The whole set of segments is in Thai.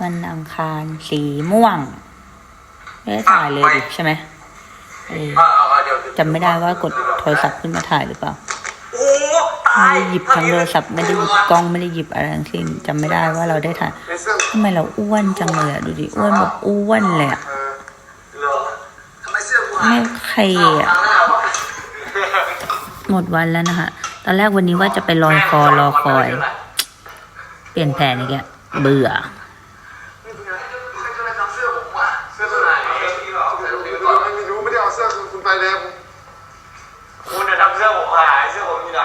วันอังคารสีม่วงไม่ได้ถ่ายเลยดิใช่ไหมเออจำไม่ได้ว่ากดโทรศัพท์ขึ้นมาถ่ายหรือเปล่าไม่ได้หยิบทั้งโทรศัพท์ไม่ได้หยิบกล้องไม่ได้หยิบอะไรทั้งสิ้นจำไม่ได้ว่าเราได้ถ่ายทำไมเราอ้วนจังเลยอะดูดิอ้วนแบบอ้วนเลยอะไม่ใครอะหมดวันแล้วนะคะตอนแรกวันนี้ว่าจะไปลอยคอรอคอย เปลี่ยนแผนอีกแล้วเบื่อ ไปแล้วคุณจะทำเสื้อผมหายเสื้อผมอยู่ไหน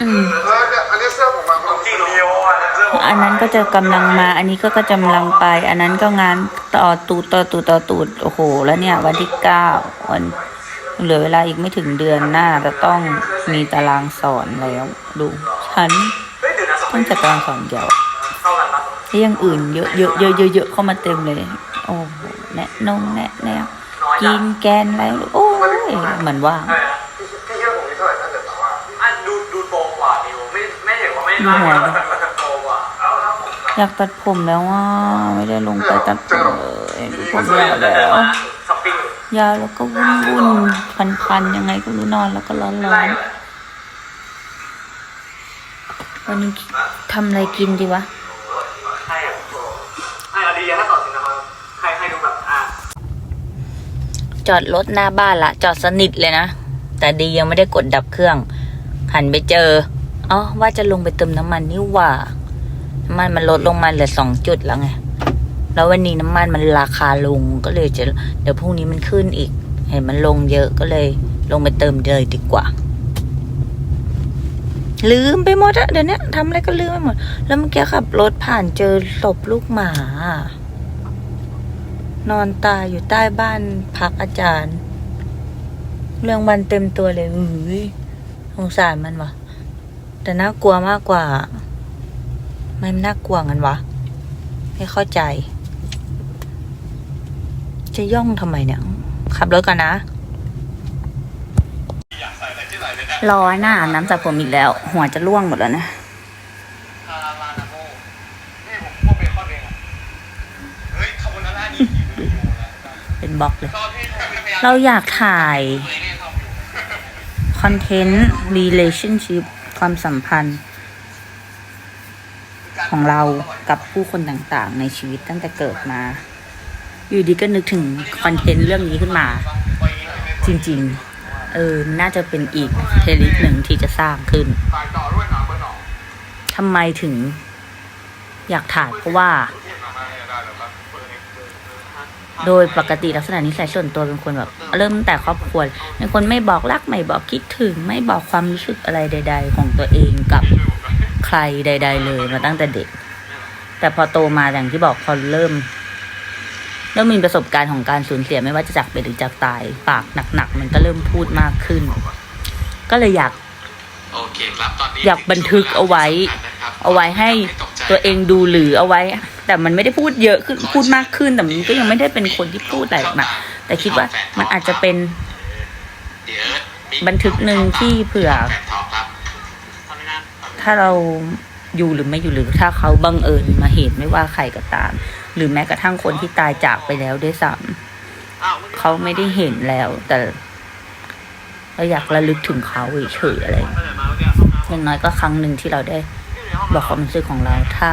อืมเออเนี่ยอันนี้เสื้อผมมาจริงเดียวอะเสื้อผมอันนั้นก็จะกำลังมา อันนี้ก็ก็กำลังไป อันนั้นก็งานต่อตูดต่อตูดต่อตูดโอ้โห แล้วเนี่ย วันที่เก้าวันเหลือเวลาอีกไม่ถึงเดือนหน้าจะต้องมีตารางสอนแล้ว ดูฉันเฮ้ยเดี๋ยวนะสองต้องจัดตารางสอนเดียวเข้ากันปะที่ยังอื่นเยอะเยอะเยอะเยอะเยอะเข้ามาเต็มเลย โอ้โหแนะนงแนะแนว กินแกนอะไรโอ้ยเหมือนว่าพี่พี่เชื่อผมนี่เท่าไหร่นั่นเดี๋ยวแต่ว่าอะดูดูโตกว่านิวไม่ไม่เห็นว่าไม่ดูหัวโตกว่าอยากตัดผมแล้วว่าไม่ได้ลงไปตัดผมเลยดูผมยาวแล้วยาวแล้วก็วุ่นวุ่นพันพันๆยังไงก็รู้นอนแล้วก็ร้อนร้อนวันนี้ทำอะไรกินดีวะให้อะให้เอดีถ้าต่อสินะครับให้ให้ดูแบบ จอดรถหน้าบ้านละจอดสนิทเลยนะ แต่ดียังไม่ได้กดดับเครื่อง หันไปเจออ๋อว่าจะลงไปเติมน้ำมันนี่ว่าน้ำมันมันลดลงมาเหลือสองจุดแล้วไงแล้ววันนี้น้ำมันมันราคาลงก็เลยจะเดี๋ยวพรุ่งนี้มันขึ้นอีก เห็นมันลงเยอะก็เลย ลงไปเติมเลยดีกว่า ลืมไปหมดอะเดี๋ยวนี้ทำอะไรก็ลืมไปหมด แล้วเมื่อกี้ขับรถผ่านเจอศพลูกหมา นอนตายอยู่ใต้บ้านพักอาจารย์ เรื่องมันเต็มตัวเลยเฮ้ยสงสารมันวะแต่น่ากลัวมากกว่า ไมันน่ากลัวงันวะ ไม่เข้าใจ จะย่องทำไมเนี่ย ขับรถกันนะรอหน้าน้ำจากผมอีกแล้ว หัวจะร่วงหมดแล้วนะ คาราลานาโมนี่ผมพวกเบคอนเองอะเฮ้ยคาโบนาร่านี่กี่วิดีโอแล้ว เป็น บล็อกเลย เราอยากถ่ายคอนเทนต์ relationship ความสัมพันธ์ ของเรากับผู้คนต่างๆ ในชีวิตตั้งแต่เกิดมา อยู่ดีก็นึกถึงคอนเทนต์เรื่องนี้ขึ้นมา จริง ๆ เออ น่าจะเป็นอีกเทลิสหนึ่งที่จะสร้างขึ้นทำไมถึงอยากถ่ายเพราะว่า โดยปกติลักษณะนิสัยส่วนตัวเป็นคนแบบ เริ่มตั้งแต่ครอบครัวเป็นคนไม่บอกรักไม่บอกคิดถึง ไม่บอกความรู้สึกอะไรใด ๆ ของตัวเองกับใครใด ๆ เลยมาตั้งแต่เด็ก แต่พอโตมาอย่างที่บอกพอเริ่มเริ่มมีประสบการณ์ของการสูญเสียไม่ว่าจะจากเป็นหรือจากตาย ปากหนักๆมันก็เริ่มพูดมากขึ้น ก็เลยอยากโอเคครับตอนนี้อยากบันทึกเอาไว้ เอาไว้ให้ตัวเองดูหรือเอาไว้ แต่มันไม่ได้พูดเยอะขึ้นพูดมากขึ้นแต่มันก็ยังไม่ได้เป็นคนที่พูดอะไรออกแต่คิดว่ามันอาจจะเป็นบันทึกหนึ่งที่เผื่อ ถ้าเราอยู่หรือไม่อยู่หรือถ้าเขาบังเอิญมาเหตุไม่ว่าใครก็ตาม หรือแม้กระทั่งคนที่ตายจากไปแล้วด้วยซ้ำเขาไม่ได้เห็นแล้ว แต่เราอยากระลึกถึงเขาเฉยๆอะไรอย่างเงี้ยอย่างน้อยก็ครั้งหนึ่งที่เราได้บอกความรู้สึกของเราถ้า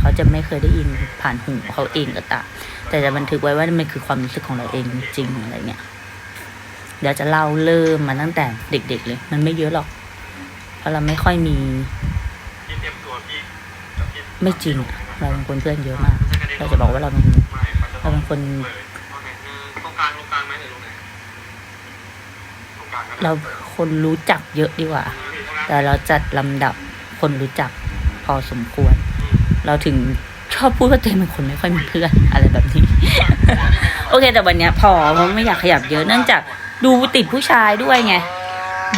เขาจะไม่เคยได้ยินผ่านหูเขาเองก็ตามแต่จะบันทึกไว้ว่ามันคือความรู้สึกของเราเองจริงอะไรเงี้ยเดี๋ยวจะเล่าเริ่มมาตั้งแต่เด็ก ๆ เลย มันไม่เยอะหรอก เพราะเราไม่ค่อยมี ไม่จริง เราเป็นคนเพื่อนเยอะมาก เราจะบอกว่าเราเป็นเราเป็นคนเราคนรู้จักเยอะดีกว่า แต่เราจัดลำดับคนรู้จักพอสมควร เราถึงชอบพูดว่าตัวเองเป็นคนไม่ค่อยมีเพื่อนอะไรแบบนี้ โอเค แต่วันเนี้ยพอเพราะไม่อยากขยับเยอะเนื่องจากดูติดผู้ชายด้วยไง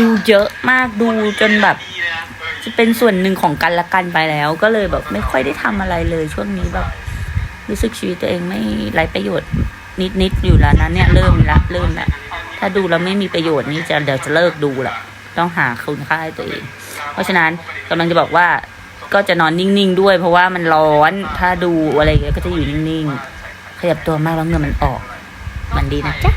ดูเยอะมากดูจนแบบจะเป็นส่วนหนึ่งของกันและกันไปแล้ว ก็เลยแบบไม่ค่อยได้ทำอะไรเลย ช่วงนี้แบบ รู้สึกชีวิตตัวเองไม่ไร้ประโยชน์นิดๆอยู่แล้วนะเนี่ยเริ่มละเริ่มละถ้าดูแล้วไม่มีประโยชน์นี่จะเดี๋ยวจะเลิกดูละต้องหาคุณค่าให้ตัวเอง เพราะฉะนั้นกำลังจะบอกว่า ก็จะนอนนิ่งๆด้วย เพราะว่ามันร้อนถ้าดูอะไรเงี้ยก็จะอยู่นิ่งๆ ขยับตัวมากแล้วเงินมันออก มันดีนะจ๊ะ